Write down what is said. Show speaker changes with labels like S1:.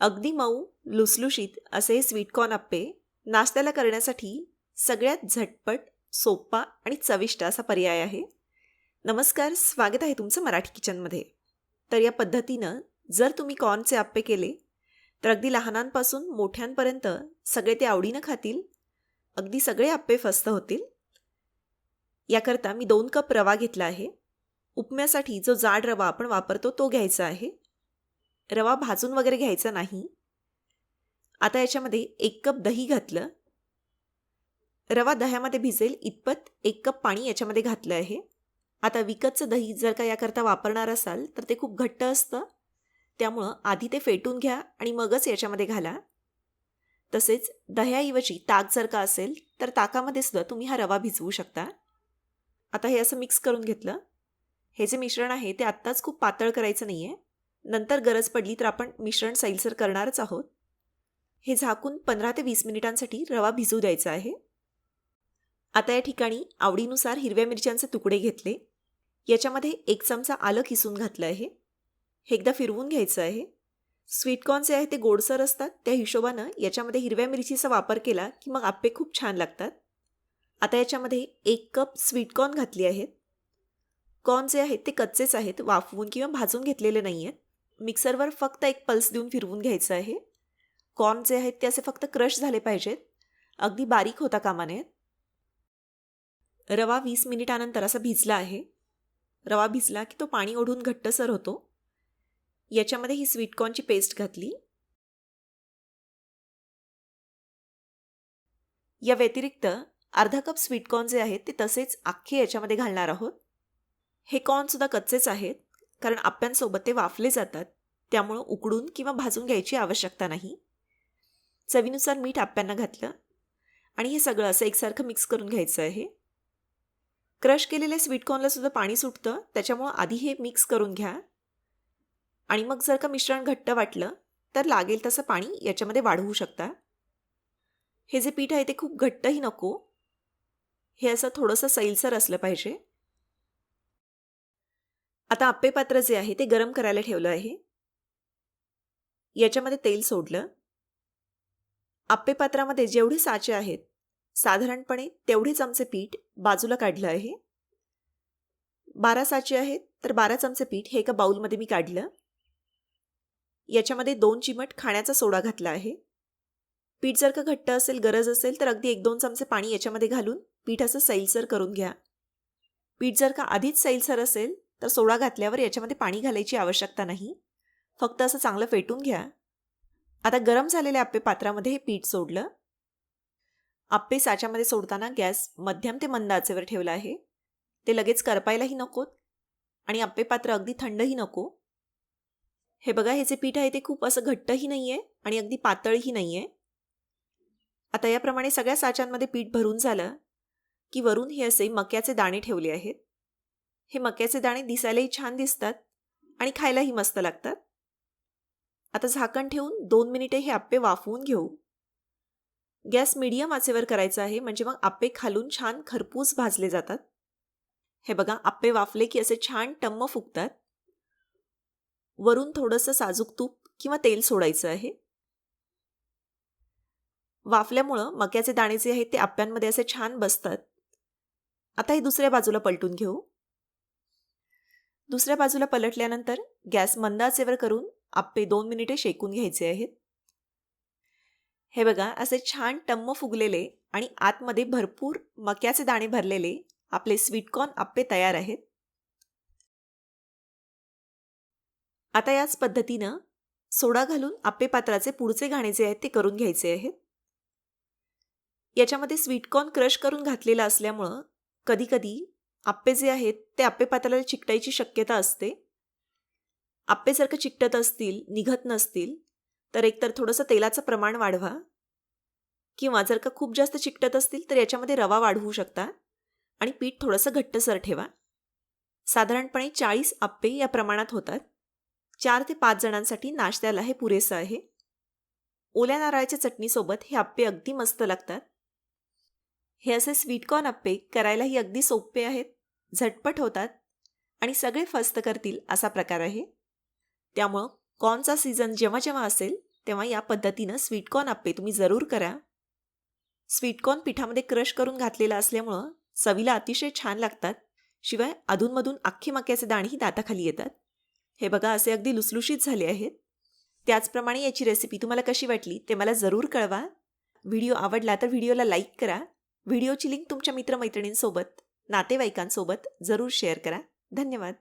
S1: अगदी मऊ लुसलुशीत असे स्वीटकॉर्न अप्पे नाश्त्याला करण्यासाठी सगळ्यात झटपट सोपा आणि चविष्ट असा पर्याय आहे. नमस्कार स्वागत आहे तुमचं मराठी किचनमध्ये. तर या पद्धतीनं जर तुम्ही कॉर्नचे आप्पे केले तर अगदी लहानांपासून मोठ्यांपर्यंत सगळे ते आवडीनं खातील अगदी सगळे आप्पे फस्त होतील. याकरता मी दोन कप रवा घेतला आहे. उपम्यासाठी जो जाड रवा आपण वापरतो तो घ्यायचा आहे. रवा भाजून वगैरे घ्यायचा नाही. आता याच्यामध्ये एक कप दही घातलं. रवा दह्यामध्ये भिजेल इतपत एक कप पाणी याच्यामध्ये घातलं आहे. आता विकतचं दही जर का याकरता वापरणार असाल तर ते खूप घट्ट असतं. त्यामुळं आधी ते फेटून घ्या आणि मगच याच्यामध्ये घाला. तसेच दह्याऐवजी ताक जर का असेल तर ताकामध्ये सुद्धा तुम्ही हा रवा भिजवू शकता. आता हे असं मिक्स करून घेतलं. हे जे मिश्रण आहे ते आत्ताच खूप पातळ करायचं नाही आहे नंतर गरज पडली तर आपण मिश्रण सैलसर करणारच आहोत. हे झाकून पंधरा ते वीस मिनिटांसाठी रवा भिजू द्यायचा आहे. आता या ठिकाणी आवडीनुसार हिरव्या मिरच्यांचे तुकडे घेतले. याच्यामध्ये एक चमचा आलं किसून घातलं आहे. हे एकदा फिरवून घ्यायचं आहे. स्वीटकॉर्न जे आहे ते गोडसर असतात. त्या हिशोबानं याच्यामध्ये हिरव्या मिरचीचा वापर केला की मग आप्पे खूप छान लागतात. आता याच्यामध्ये एक कप स्वीटकॉर्न घातली आहेत. कॉर्न जे आहेत ते कच्चेच आहेत. वाफवून किंवा भाजून घेतलेले नाही आहेत मिक्सरवर फक्त एक पल्स देऊन फिरवून घ्यायचं आहे. कॉर्न जे आहेत ते असे फक्त क्रश झाले पाहिजेत. अगदी बारीक होता कामा नयेत रवा वीस मिनिटानंतर असा भिजला आहे. रवा भिजला की तो पाणी ओढून घट्टसर होतो. याच्यामध्ये ही स्वीटकॉर्नची पेस्ट घातली. या व्यतिरिक्त अर्धा कप स्वीटकॉर्न जे आहेत ते तसेच अख्खे याच्यामध्ये घालणार आहोत. हे कॉर्नसुद्धा कच्चेच आहेत. कारण आप्यांसोबत ते वाफले जातात त्यामुळं उकडून किंवा भाजून घ्यायची आवश्यकता नाही. चवीनुसार मीठ आप्यांना घातलं आणि हे सगळं असं एकसारखं मिक्स करून घ्यायचं आहे. क्रश केलेल्या स्वीटकॉर्नला सुद्धा पाणी सुटतं त्याच्यामुळं आधी हे मिक्स करून घ्या. आणि मग जर का मिश्रण घट्ट वाटलं तर लागेल तसं पाणी याच्यामध्ये वाढवू शकता. हे जे पीठ आहे ते खूप घट्टही नको. हे असं थोडंसं सैलसर असलं पाहिजे. आता आप्पे पात्र जे आहे ते गरम करायला ठेवलं आहे. याच्यामध्ये तेल सोडलं. आप्पे पात्रामध्ये जेवढे साचे आहेत साधारणपणे तेवढे चमचे पीठ बाजूला काढलं आहे. बारा साचे आहेत तर बारा चमचे पीठ हे एका बाऊलमध्ये मी काढलं. याच्यामध्ये दोन चिमट खाण्याचा सोडा घातला आहे. पीठ जर का घट्ट असेल गरज असेल तर अगदी एक दोन चमचे पाणी याच्यामध्ये घालून पीठ असं सैलसर करून घ्या. पीठ जर का आधीच सैलसर असेल तर सोडा घातल्यावर याच्यामध्ये पाणी घालायची आवश्यकता नाही. फक्त असं चांगलं फेटून घ्या. आता गरम झालेले आप्पे पात्रामध्ये हे पीठ सोडलं. आप्पे साच्यामध्ये सोडताना गॅस मध्यम ते मंद आचेवर ठेवला आहे. ते लगेच करपायलाही नकोत आणि आप्पे पात्र अगदी थंडही नको. हे बघा हे जे पीठ आहे ते खूप असं घट्टही नाही आहे आणि अगदी पातळही नाही आहे आता याप्रमाणे सगळ्या साच्यांमध्ये पीठ भरून झालं की वरून हे असे मक्याचे दाणे ठेवले आहेत. हे मक्याचे दाणे दिसायलाही छान दिसतात आणि खायलाही मस्त लागतात. आता झाकण ठेवून दोन मिनिटे हे आप्पे वाफवून घेऊ. गॅस मिडियम आचेवर करायचा आहे म्हणजे मग आप्पे खालून छान खरपूस भाजले जातात. हे बघा आप्पे वाफले की असे छान टम्म फुगतात. वरून थोडंसं साजूक तूप किंवा तेल सोडायचं आहे. वाफल्यामुळं मक्याचे दाणे जे आहेत ते आप्प्यांमध्ये असे छान बसतात. आता हे दुसऱ्या बाजूला पलटून घेऊ. दुसऱ्या बाजूला पलटल्यानंतर गॅस मंदाचेवर करून आप्पे दोन मिनिटे शेकून घ्यायचे आहेत. हे बघा असे छान टम्म फुगलेले आणि आतमध्ये भरपूर मक्याचे दाणे भरलेले आपले स्वीटकॉर्न आप्पे तयार आहेत. आता याच पद्धतीनं सोडा घालून आप्पे पात्राचे पुढचे घाणे जे आहेत ते करून घ्यायचे आहेत. याच्यामध्ये स्वीटकॉर्न क्रश करून घातलेला असल्यामुळं कधीकधी आप्पे जे आहेत ते आप्पे पात्राला चिकटायची शक्यता असते. आप्पे जर का चिकटत असतील निघत नसतील तर एकतर थोडंसं तेलाचं प्रमाण वाढवा. किंवा जर का खूप जास्त चिकटत असतील तर याच्यामध्ये रवा वाढवू शकता. आणि पीठ थोडंसं घट्टसर ठेवा. साधारणपणे चाळीस आप्पे या प्रमाणात होतात. चार ते पाच जणांसाठी नाश्त्याला हे पुरेसं आहे. ओल्या नारळाच्या चटणीसोबत हे आप्पे अगदी मस्त लागतात. हे असे स्वीटकॉर्न अप्पे करायलाही अगदी सोपे आहेत झटपट होतात आणि सगळे फस्त करतील असा प्रकार आहे. त्यामुळं कॉर्नचा सीझन जेव्हा जेव्हा असेल तेव्हा या पद्धतीनं स्वीटकॉर्न आप्पे तुम्ही जरूर करा. स्वीटकॉर्न पिठामध्ये क्रश करून घातलेला असल्यामुळं चवीला अतिशय छान लागतात शिवाय अधूनमधून अख्खे मक्याचे दाणेही दाताखाली येतात. हे बघा असे अगदी लुसलुशीत झाले आहेत. त्याचप्रमाणे याची रेसिपी तुम्हाला कशी वाटली ते मला जरूर कळवा. व्हिडिओ आवडला तर व्हिडिओला लाईक करा. व्हिडिओची लिंक तुमच्या मित्रमैत्रिणींसोबत नातेवाईकांसोबत जरूर शेअर करा. धन्यवाद.